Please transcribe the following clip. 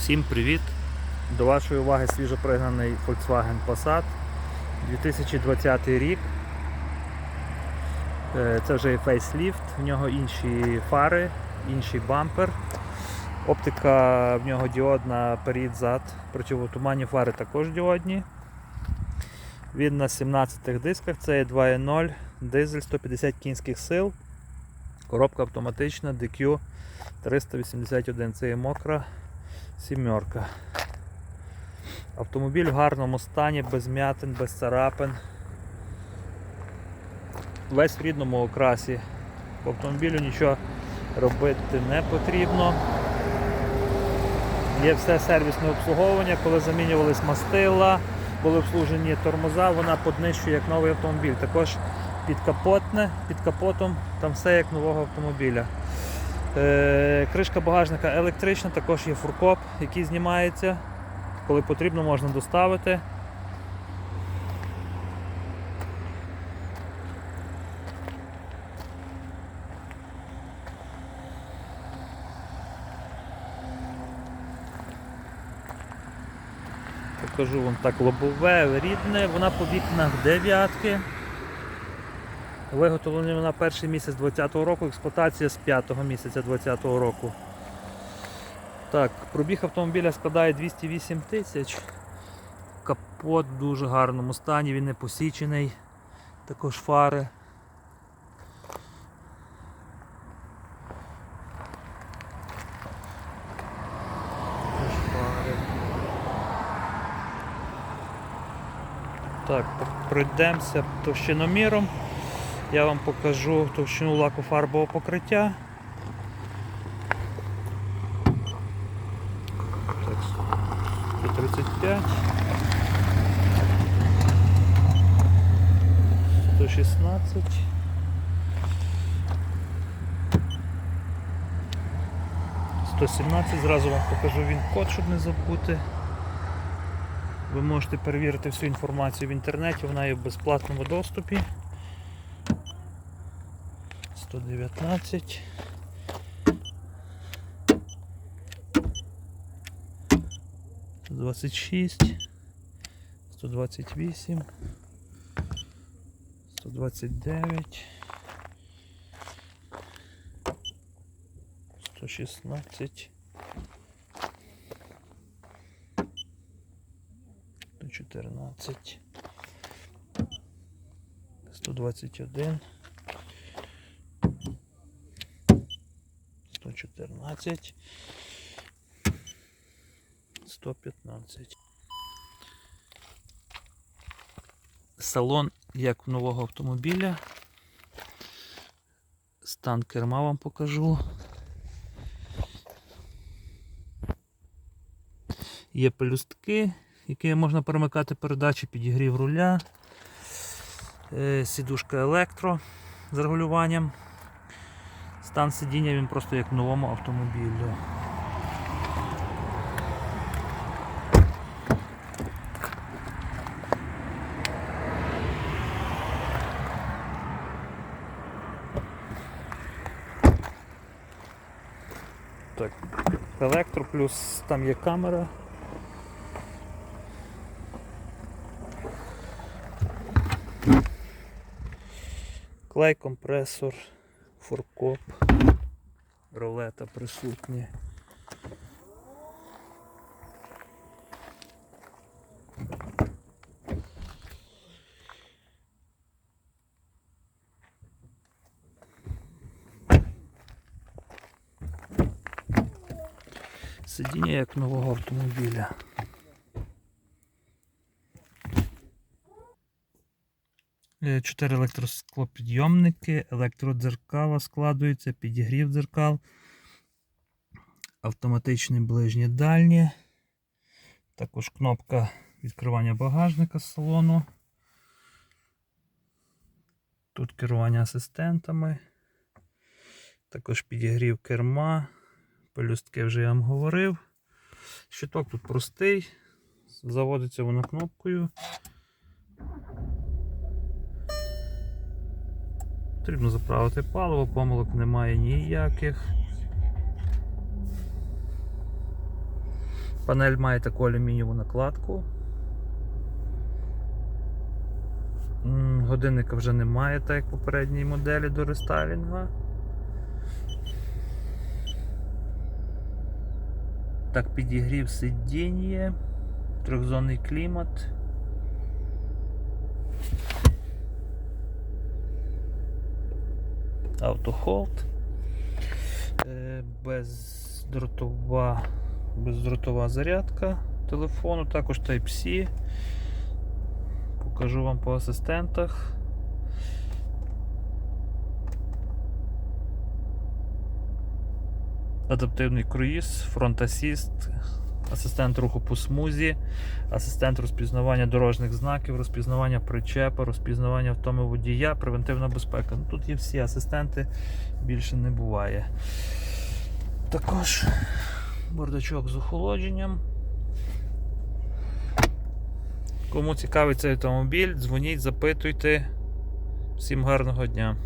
Всім привіт! До вашої уваги свіжопригнаний Volkswagen Passat 2020 рік. Е, Це вже фейсліфт, в нього інші фари, інший бампер. Оптика в нього діодна перед-зад, противотуманні фари також діодні. Він на 17 дисках, це є 2.0, дизель 150 кінських сил, коробка автоматична, DQ 381, це є мокра сімерка. Автомобіль в гарному стані, без м'ятин, без царапин. Весь в рідному окрасі. По автомобілю нічого робити не потрібно. Є все сервісне обслуговування, коли замінювались мастила, були обслужені тормоза, вона поднищує як новий автомобіль. Також підкапотне, під капотом там все як нового автомобіля. Е, Кришка багажника електрична, також є фуркоп, який знімається. Коли потрібно, можна доставити. Покажу вам так лобове, рідне, вона по вікнах дев'ятки. Виготовлені вона перший місяць 20-го року, експлуатація з 5-го місяця 20-го року. Так, пробіг автомобіля складає 208 тисяч. Капот в дуже гарному стані, він не посічений. Також фари. Так, пройдемося товщиноміром. Я вам покажу товщину лаку фарбового покриття. Так, 135. 116. Сто сімнадцять, зразу вам покажу він код, щоб не забути. Ви можете перевірити всю інформацію в інтернеті, вона є в безплатному доступі. 119. Двадцять шість, сто двадцять вісім, сто двадцять дев'ять, сто шістнадцять, сто чотирнадцять, сто двадцять один. 114, 115. Салон як нового автомобіля. Стан керма вам покажу. Є пелюстки, які можна перемикати передачі, підігрів руля, Е, сідушка електро з регулюванням. Стан сидіння він просто як новому автомобілі. Так, електро плюс там є камера. Клей, компресор, фуркоп, рулета присутні. Сидіння як нового автомобіля. Е, Чотири електросклопідйомники, електродзеркала складуються, підігрів дзеркал, автоматичне ближнє дальнє, також кнопка відкривання багажника салону. Тут керування асистентами, також підігрів керма, пелюстки вже я вам говорив. Щиток тут простий, заводиться воно кнопкою. Потрібно заправити паливо, помилок немає ніяких. Панель має таку алюмінієву накладку. Годинника вже немає, так як в попередній моделі до рестайлінга. Так, підігрів сидіння, трьохзонний клімат. Автохолд. Е, Бездротова, бездротова зарядка телефону, також Type-C. Покажу вам по асистентах. Адаптивний круїз, фронт асіст, асистент руху по смузі, асистент розпізнавання дорожніх знаків, розпізнавання причепа, розпізнавання втоми водія, превентивна безпека. Ну, тут є всі асистенти, більше не буває. Також бардачок з охолодженням. Кому цікавий цей автомобіль, дзвоніть, запитуйте. Всім гарного дня.